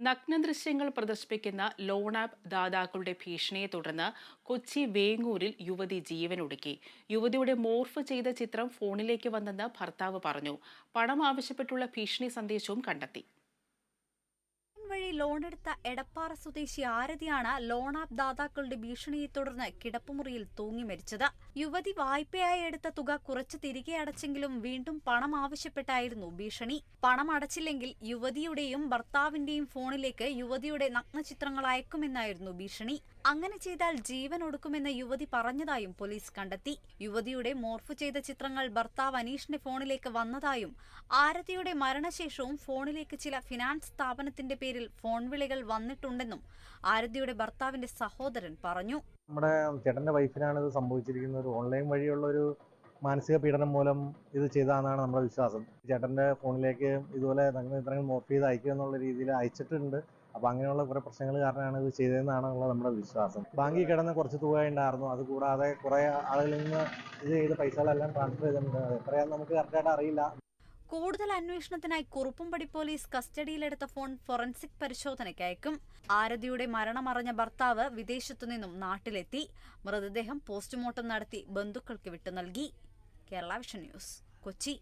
നഗ്നദൃശ്യങ്ങൾ പ്രദർശിപ്പിക്കുന്ന loan app ദാതാക്കളുടെ ഭീഷണിയെ തുടർന്ന് കൊച്ചി വേങ്ങൂരിൽ യുവതി ജീവൻ ജീവനൊടുക്കി യുവതിയുടെ മോർഫ് ചെയ്ത ചിത്രം ഫോണിലേക്ക് വന്നെന്ന് ഭർത്താവ് പറഞ്ഞു. പണം ആവശ്യപ്പെട്ടുള്ള ഭീഷണി സന്ദേശവും കണ്ടെത്തി. വഴി ലോണെടുത്ത എടപ്പാറ സ്വദേശി ആരതിയാണ് ലോൺ ആപ്പ് ദാതാക്കളുടെ ഭീഷണിയെ തുടർന്ന് കിടപ്പുമുറിയിൽ തൂങ്ങി മരിച്ചത്. യുവതി വായ്പയായി എടുത്ത തുക കുറച്ച് തിരികെ അടച്ചെങ്കിലും വീണ്ടും പണം ആവശ്യപ്പെട്ടായിരുന്നു ഭീഷണി. പണം അടച്ചില്ലെങ്കിൽ യുവതിയുടെയും ഭർത്താവിന്റെയും ഫോണിലേക്ക് യുവതിയുടെ നഗ്നചിത്രങ്ങൾ അയക്കുമെന്നായിരുന്നു ഭീഷണി. അങ്ങനെ ചെയ്താൽ ജീവൻ ഒടുക്കുമെന്ന് യുവതി പറഞ്ഞതായും പോലീസ് കണ്ടെത്തി. യുവതിയുടെ മോർഫ് ചെയ്ത ചിത്രങ്ങൾ ഭർത്താവ് അനീഷിന്റെ ഫോണിലേക്ക് വന്നതായും ആരതിയുടെ മരണശേഷവും ഫോണിലേക്ക് ചില ഫിനാൻസ് സ്ഥാപനത്തിന്റെ പേരിൽ ഫോൺ വിളികൾ വന്നിട്ടുണ്ടെന്നും ആരതിയുടെ ഭർത്താവിന്റെ സഹോദരൻ പറഞ്ഞു. നമ്മുടെ ചേട്ടന്റെ വൈഫിനാണ് ഇത് സംഭവിച്ചിരിക്കുന്നത്. ഒരു ഓൺലൈൻ വഴിയുള്ള ഒരു മാനസിക പീഡനം മൂലം ഇത് ചെയ്തതാണെന്നാണ് നമ്മുടെ വിശ്വാസം. ചേട്ടന്റെ ഫോണിലേക്ക് ഇതുപോലെ ചിത്രങ്ങൾ മോർഫ് ചെയ്ത് അയക്കുക എന്നുള്ള രീതിയിൽ അയച്ചിട്ടുണ്ട്. അപ്പൊ അങ്ങനെയുള്ള കുറെ പ്രശ്നങ്ങൾ കാരണമാണ് ഇത് ചെയ്തതെന്നാണുള്ള നമ്മുടെ വിശ്വാസം. ബാങ്കിൽ കിടന്ന് കുറച്ച് തുക ഉണ്ടായിരുന്നു. അത് കൂടാതെ കുറെ ആളുകളിൽ നിന്ന് ഇത് ചെയ്ത് പൈസകളെല്ലാം ട്രാൻസ്ഫർ ചെയ്തിട്ടുണ്ട്. അത് എത്രയാണെന്ന് നമുക്ക് കറക്റ്റായിട്ട് അറിയില്ല. കൂടുതൽ അന്വേഷണത്തിനായി കുറുപ്പുംപടി പോലീസ് കസ്റ്റഡിയിലെടുത്ത ഫോൺ ഫോറൻസിക് പരിശോധനയ്ക്ക് അയക്കും ആരതിയുടെ മരണമറിഞ്ഞ ഭർത്താവ് വിദേശത്തുനിന്നും നാട്ടിലെത്തി. മൃതദേഹം പോസ്റ്റ്മോർട്ടം നടത്തി ബന്ധുക്കൾക്ക് വിട്ടു നൽകി. Kerala vision news Kochi.